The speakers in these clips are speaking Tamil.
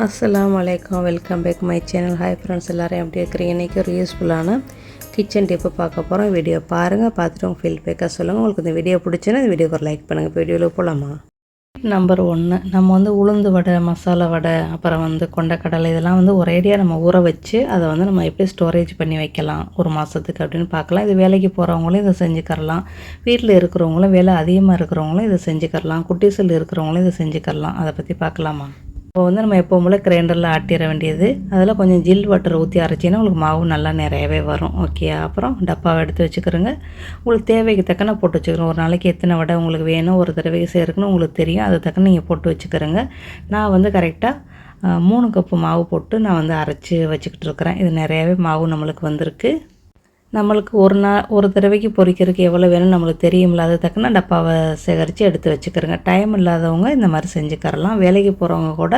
அஸ்லாம் வலைக்கம் welcome back my channel hi friends எல்லோரும் எப்படி இருக்கிறீங்க? இன்றைக்கி ஒரு யூஸ்ஃபுல்லான கிச்சன் டிப்பு பார்க்க போகிறோம் வீடியோ பாருங்கள் பார்த்துட்டு உங்கள் ஃபீல்பேக்காக சொல்லுங்கள் உங்களுக்கு இந்த வீடியோ பிடிச்சுன்னா இந்த வீடியோக்கு ஒரு லைக் பண்ணுங்கள் இப்போ வீடியோவில் போகலாமா நம்பர் ஒன்று நம்ம வந்து உளுந்து வடை மசாலா வடை அப்புறம் வந்து கொண்டக்கடலை இதெல்லாம் வந்து ஒரேடியாக நம்ம ஊற வச்சு அதை வந்து நம்ம எப்படி ஸ்டோரேஜ் பண்ணி வைக்கலாம்? ஒரு மாதத்துக்கு அப்படின்னு பார்க்கலாம். இது வேலைக்கு போகிறவங்களும் இதை செஞ்சுக்கரலாம் வீட்டில் இருக்கிறவங்களும் வேலை அதிகமாக இருக்கிறவங்களும் இதை செஞ்சுக்கரலாம் குட்டிசல் இருக்கிறவங்களும் இதை செஞ்சுக்கரலாம் அதை பற்றி பார்க்கலாமா? இப்போ வந்து நம்ம எப்போ போல் கிரைண்டரில் ஆட்டிட வேண்டியது அதில் கொஞ்சம் ஜில் வாட்டர் ஊற்றி அரைச்சின்னா உங்களுக்கு மாவு நல்லா நிறையவே வரும். ஓகே அப்புறம் டப்பாவை எடுத்து வச்சுக்கிறோங்க. உங்களுக்கு தேவைக்கு தக்கன போட்டு வச்சுக்கிறோம் ஒரு நாளைக்கு எத்தனை வடை உங்களுக்கு வேணும் ஒரு தடவைக்கு சேர்க்கணும் உங்களுக்கு தெரியும். அது தக்கன நீங்கள் போட்டு வச்சுக்கிறோங்க. நான் வந்து கரெக்டாக மூணு கப்பு மாவு போட்டு நான் வந்து அரைச்சி வச்சுக்கிட்டு இருக்கிறேன். இது நிறையாவே மாவு நம்மளுக்கு வந்திருக்கு. நம்மளுக்கு ஒரு நாள் ஒரு தடவைக்கு பொறிக்கிறதுக்கு எவ்வளோ வேணும்னு நம்மளுக்கு தெரியும்ல அது தக்கன டப்பாவை சேகரித்து எடுத்து வச்சுக்கிறோங்க. டைம் இல்லாதவங்க இந்த மாதிரி செஞ்சுக்கரலாம் வேலைக்கு போகிறவங்க கூட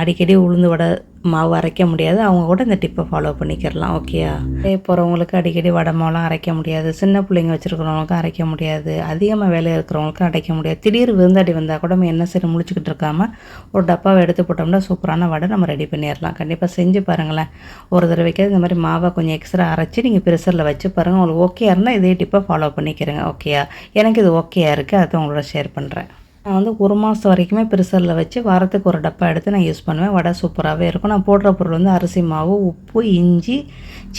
அடிக்கடி உளுந்து வடை மாவு அரைக்க முடியாது. அவங்க கூட இந்த டிப்பை ஃபாலோ பண்ணிக்கிறலாம். ஓகேயா போகிறவங்களுக்கு அடிக்கடி வடை மாவுலாம் அரைக்க முடியாது. சின்ன பிள்ளைங்க வச்சுருக்கிறவங்களுக்கும் அரைக்க முடியாது. அதிகமாக வேலை இருக்கிறவங்களுக்கும் அரைக்க முடியாது. திடீர் விருந்தாடி வந்தால் கூட நம்ம என்ன சரி முழிச்சிக்கிட்டு இருக்காமல் ஒரு டப்பாவை எடுத்து போட்டோம்னா சூப்பரான வடை நம்ம ரெடி பண்ணிடலாம். கண்டிப்பாக செஞ்சு பாருங்களேன். ஒரு தடவைக்கு இந்த மாதிரி மாவை கொஞ்சம் எக்ஸ்ட்ரா அரைச்சி நீங்கள் ப்ரெஷரில் வச்சு பாருங்கள் உங்களுக்கு ஓகே இருந்தால் இதே டிப்பை ஃபாலோ பண்ணிக்கிறேங்க. ஓகேயா எனக்கு இது ஓகேயா இருக்குது அதை உங்களோட ஷேர் பண்ணுறேன் நான் வந்து ஒரு மாதம் வரைக்குமே ப்ரெஷரில் வச்சு வாரத்துக்கு ஒரு டப்பா எடுத்து நான் யூஸ் பண்ணுவேன். வடை சூப்பராகவே இருக்கும். நான் போடுற பொருள் வந்து அரிசி மாவு உப்பு இஞ்சி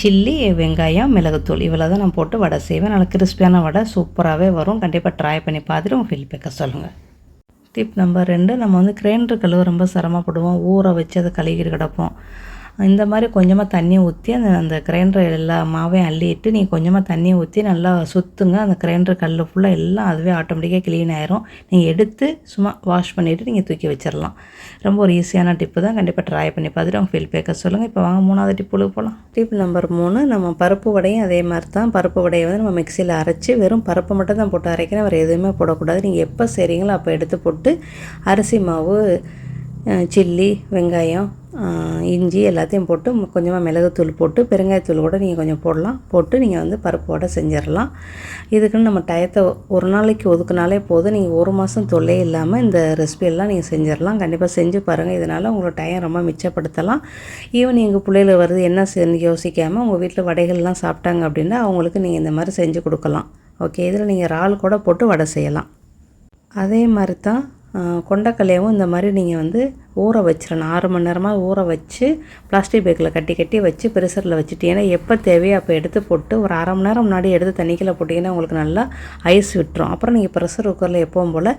சில்லி வெங்காயம் மிளகுத்தூள். இவ்வளோ தான் நான் போட்டு வடை செய்வேன். நல்லா கிறிஸ்பியான வடை சூப்பராகவே வரும். கண்டிப்பாக ட்ரை பண்ணி பார்த்துட்டு உங்கள் ஃபீல்பேக்கை சொல்லுங்கள் டிப் நம்பர் ரெண்டு நம்ம வந்து கிரைண்டர் கழுவ ரொம்ப சிரமப்படுவோம். ஊற வச்சு அதை கழுகிட்டு கிடப்போம். இந்த மாதிரி கொஞ்சமாக தண்ணி ஊற்றி அந்த அந்த கிரைண்டர் எல்லா மாவையும் அள்ளிட்டு நீங்கள் கொஞ்சமாக தண்ணியை ஊற்றி நல்லா சுற்றுங்க அந்த கிரைண்டர் கல் ஃபுல்லாக எல்லாம் அதுவே ஆட்டோமேட்டிக்காக க்ளீன் ஆயிரும். நீங்கள் எடுத்து சும்மா வாஷ் பண்ணிவிட்டு நீங்கள் தூக்கி வச்சிடலாம் ரொம்ப ஒரு ஈஸியான டிப்பு தான். கண்டிப்பாக ட்ரை பண்ணி பார்த்துட்டு அவங்க ஃபீல் பேக்க சொல்லுங்கள் இப்போ வாங்க மூணாவது டிப்புக்கு போகலாம் டிப் நம்பர் மூணு நம்ம பருப்பு வடையும் அதே மாதிரி தான். பருப்பு வடையை வந்து நம்ம மிக்சியில் அரைச்சி வெறும் பருப்பு மட்டும் தான் போட்டு அரைக்கணும். வேறு எதுவுமே போடக்கூடாது. நீங்கள் எப்போ செய்கிறீங்களோ அப்போ எடுத்து போட்டு அரிசி மாவு சில்லி வெங்காயம் இஞ்சி எல்லாத்தையும் போட்டு கொஞ்சமாக மிளகுத்தூள் போட்டு பெருங்காயத்தூள் கூட நீங்கள் கொஞ்சம் போடலாம். போட்டு நீங்கள் வந்து பருப்பு வடை செஞ்சிடலாம் இதுக்குன்னு நம்ம டயத்தை ஒரு நாளைக்கு ஒதுக்குனாலே போதும். நீங்கள் ஒரு மாதம் தொல்லை இல்லாமல் இந்த ரெசிபியெல்லாம் நீங்கள் செஞ்சிடலாம் கண்டிப்பாக செஞ்சு பாருங்கள் இதனால் உங்களோட டைம் ரொம்ப மிச்சப்படுத்தலாம். ஈவன் எங்கள் பிள்ளைகள் வருது என்ன யோசிக்காமல் உங்கள் வீட்டில் வடைகள்லாம் சாப்பிட்டாங்க அப்படின்னா அவங்களுக்கு நீங்கள் இந்த மாதிரி செஞ்சு கொடுக்கலாம். ஓகே இதில் நீங்கள் இறால் கூட போட்டு வடை செய்யலாம். அதே மாதிரி தான் கொண்டக்கல்லையும் இந்த மாதிரி நீங்கள் வந்து ஊற வச்சிடணும் ஆறு மணி நேரமாக ஊற வச்சு பிளாஸ்டிக் பேக்கில் கட்டி கட்டி வச்சு ப்ரெஷரில் ஏன்னா எப்போ தேவையோ அப்போ எடுத்து போட்டு ஒரு அரை மணி நேரம் முன்னாடி எடுத்து தண்ணிக்குள்ள போட்டிங்கன்னா உங்களுக்கு நல்லா ஐஸ் விட்டுரும். அப்புறம் நீங்கள் ப்ரெஷர் குக்கரில் எப்பவும் போல்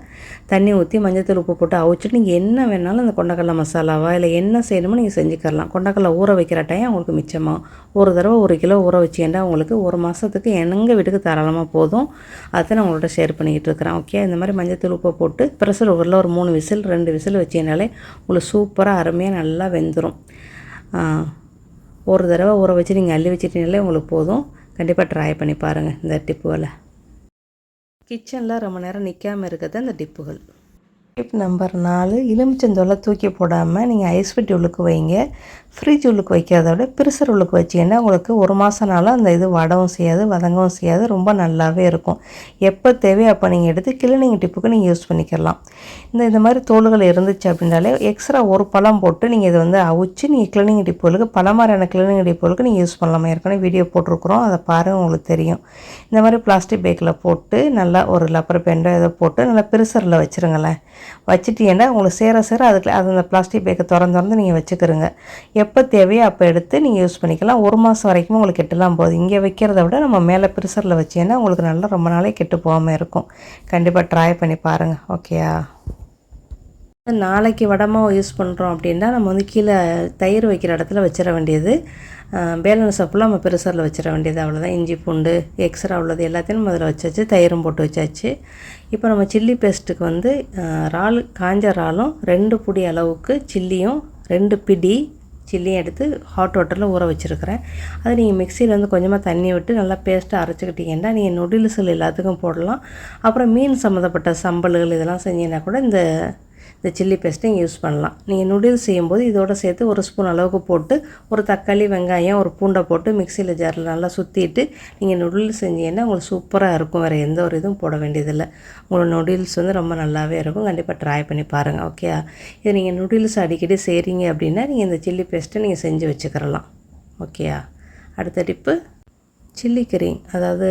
தண்ணி ஊற்றி மஞ்சத்தூள் உப்பு போட்டு அவிச்சிட்டு நீங்கள் என்ன வேணாலும் அந்த கொண்டக்கடலை மசாலாவா இல்லை என்ன செய்யணுமோ நீங்கள் செஞ்சுக்கலாம் கொண்டக்கடலை ஊற வைக்கிற டைம் உங்களுக்கு மிச்சமாக ஒரு தடவை ஒரு கிலோ ஊற வச்சிங்கன்னா உங்களுக்கு ஒரு மாதத்துக்கு எங்கள் வீட்டுக்கு தாராளமாக போதும். அதை நான் உங்கள்கிட்ட ஷேர் பண்ணிக்கிட்டு இருக்கிறேன். ஓகே இந்த மாதிரி மஞ்சத்தூள் உப்பு போட்டு ப்ரெஷர் குக்கரில் ஒரு மூணு விசில் ரெண்டு விசில் வச்சிங்கனாலே உங்களுக்கு சூப்பராக அருமையாக நல்லா வெந்துடும் ஒரு தடவை ஊற வச்சு நீங்கள் அள்ளி வச்சிட்டீங்களே உங்களுக்கு போதும். கண்டிப்பாக ட்ரை பண்ணி பாருங்கள் இந்த டிப்புகளை. கிச்சனில் ரொம்ப நேரம் நிற்காமல் இருக்கிறது அந்த டிப்புகள். டிப் நம்பர் நாலு எலுமிச்சந்தோலை தூக்கி போடாமல் நீங்கள் ஐஸ் பெட்டி உள்ளுக்கு வைங்க. ஃப்ரிட்ஜ் உள்ளுக்கு வைக்கிறத விட பிரிசர் உள்ளுக்கு வச்சிங்கன்னா உங்களுக்கு ஒரு மாதம்னாலும் அந்த இது வடவும் செய்யாது வதங்கவும் செய்யாது ரொம்ப நல்லாவே இருக்கும். எப்போ தேவையோ அப்போ நீங்கள் எடுத்து கிளீனிங் டிப்புக்கு நீங்கள் யூஸ் பண்ணிக்கலாம். இந்த இந்த மாதிரி தோல்கள் இருந்துச்சு அப்படின்னாலே எக்ஸ்ட்ரா ஒரு பழம் போட்டு நீங்கள் இதை வந்து அவிச்சு நீங்கள் கிளீனிங் டிப்புகளுக்கு பல மாதிரியான கிளீனிங் டிப்புகளுக்கு நீங்கள் யூஸ் பண்ணலாமா. ஏற்கனவே வீடியோ போட்டிருக்குறோம் அதை பாருங்கள் உங்களுக்கு தெரியும். இந்த மாதிரி பிளாஸ்டிக் பேக்கில் போட்டு நல்லா ஒரு லப்பர் பேண்டோ இதை போட்டு நல்லா பிரிசரில் வச்சுருங்களேன். வச்சுட்டீங்கன்னா உங்களுக்கு சேர சேர அதுக்கு அது அந்த பிளாஸ்டிக் பேக்கை திறந்து திறந்து நீங்கள் வச்சுக்கிறோங்க எப்போ தேவையோ அப்போ எடுத்து நீங்கள் யூஸ் பண்ணிக்கலாம். ஒரு மாதம் வரைக்கும் உங்களுக்கு கெட்டுலாம் போகுது. இங்கே வைக்கிறத விட நம்ம மேலே பிரிசரில் வச்சீங்கன்னா உங்களுக்கு நல்லா ரொம்ப நாளே கெட்டு போகாமல் இருக்கும். கண்டிப்பாக ட்ரை பண்ணி பாருங்கள் ஓகேயா நாளைக்கு வடமாக யூஸ் பண்ணுறோம் அப்படின்னா நம்ம வந்து கீழே தயிர் வைக்கிற இடத்துல வச்சிட வேண்டியது. பேலன்ஸ் அப்பெல்லாம் நம்ம பெருசரில் வச்சிட வேண்டியது அவ்வளோதான் இஞ்சி பூண்டு எக்ஸ்ட்ரா உள்ளது எல்லாத்தையும் நம்ம அதில் வச்சாச்சு. தயிரும் போட்டு வச்சாச்சு. இப்போ நம்ம சில்லி பேஸ்ட்டுக்கு வந்து இறால் காஞ்ச இறாலும் ரெண்டு புடி அளவுக்கு சில்லியும் ரெண்டு பிடி சில்லியும் எடுத்து ஹாட் வாட்டரில் ஊற வச்சுருக்கிறேன். அதை நீங்கள் மிக்சியில் வந்து கொஞ்சமாக தண்ணி விட்டு நல்லா பேஸ்ட்டாக அரைச்சிக்கிட்டீங்கன்னா நீங்கள் நுடில்ஸில் எல்லாத்துக்கும் போடலாம். அப்புறம் மீன் சம்மந்தப்பட்ட சம்பல்கள் இதெல்லாம் செஞ்சீங்கன்னா கூட இந்த இந்த சில்லி பேஸ்ட்டையும் யூஸ் பண்ணலாம். நீங்கள் நூடுல்ஸ் செய்யும்போது இதோட சேர்த்து ஒரு ஸ்பூன் அளவுக்கு போட்டு ஒரு தக்காளி வெங்காயம் ஒரு பூண்டை போட்டு மிக்சியில் ஜாரில் நல்லா சுற்றிட்டு நீங்கள் நூடுல்ஸ் செஞ்சீங்கன்னா உங்களுக்கு சூப்பராக இருக்கும். வேறு எந்த ஒரு இதுவும் போட வேண்டியதில்லை. உங்களோட நூடுல்ஸ் வந்து ரொம்ப நல்லாவே இருக்கும். கண்டிப்பாக ட்ரை பண்ணி பாருங்கள் ஓகே இது நீங்கள் நூடுல்ஸ் அடிக்கடி செய்கிறீங்க அப்படின்னா நீங்கள் இந்த சில்லி பேஸ்ட்டை நீங்கள் செஞ்சு வச்சுக்கிறலாம் ஓகேயா அடுத்த டிப்பு சில்லி கறி அதாவது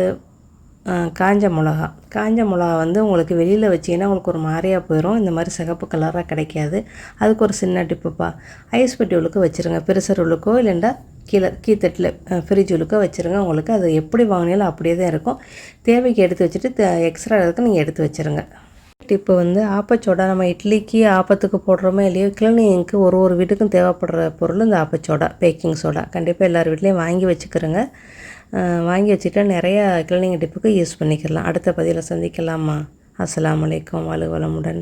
காஞ்ச மிளகா. காஞ்ச மிளகா வந்து உங்களுக்கு வெளியில் வச்சிங்கன்னா உங்களுக்கு ஒரு மாதிரியாக போயிடும் இந்த மாதிரி சிகப்பு கலராக கிடைக்காது. அதுக்கு ஒரு சின்ன டிப்புப்பா ஐஸ் பெட்டி உள்ளுக்கு வச்சுருங்க. பெருசர் உள்ளுக்கோ இல்லைண்டா கீழே கீத்தட்டில் ஃப்ரிட்ஜ் உள்ளுக்கோ வச்சுருங்க. உங்களுக்கு அது எப்படி வாங்கினாலும் அப்படியே தான் இருக்கும். தேவைக்கு எடுத்து வச்சுட்டு எக்ஸ்ட்ரா இருக்கு நீங்கள் எடுத்து வச்சுருங்க. டிப்பு வந்து ஆப்பச்சோடா நம்ம இட்லிக்கு ஆப்பத்துக்கு போடுறோமோ இல்லையோ கிளீனிங்க்கு ஒரு ஒரு வீட்டுக்கும் தேவைப்படுற பொருள் இந்த ஆப்பச்சோடா பேக்கிங் சோடா கண்டிப்பாக எல்லார் வீட்லேயும் வாங்கி வச்சுக்கிறோங்க. வாங்கி வச்சுட்டா நிறையா கிளீனிங் டிப்புக்கு யூஸ் பண்ணிக்கலாம். அடுத்த பதிவில் சந்திக்கலாமா அஸ்லாம் வலைக்கம் வலுவலமுடன்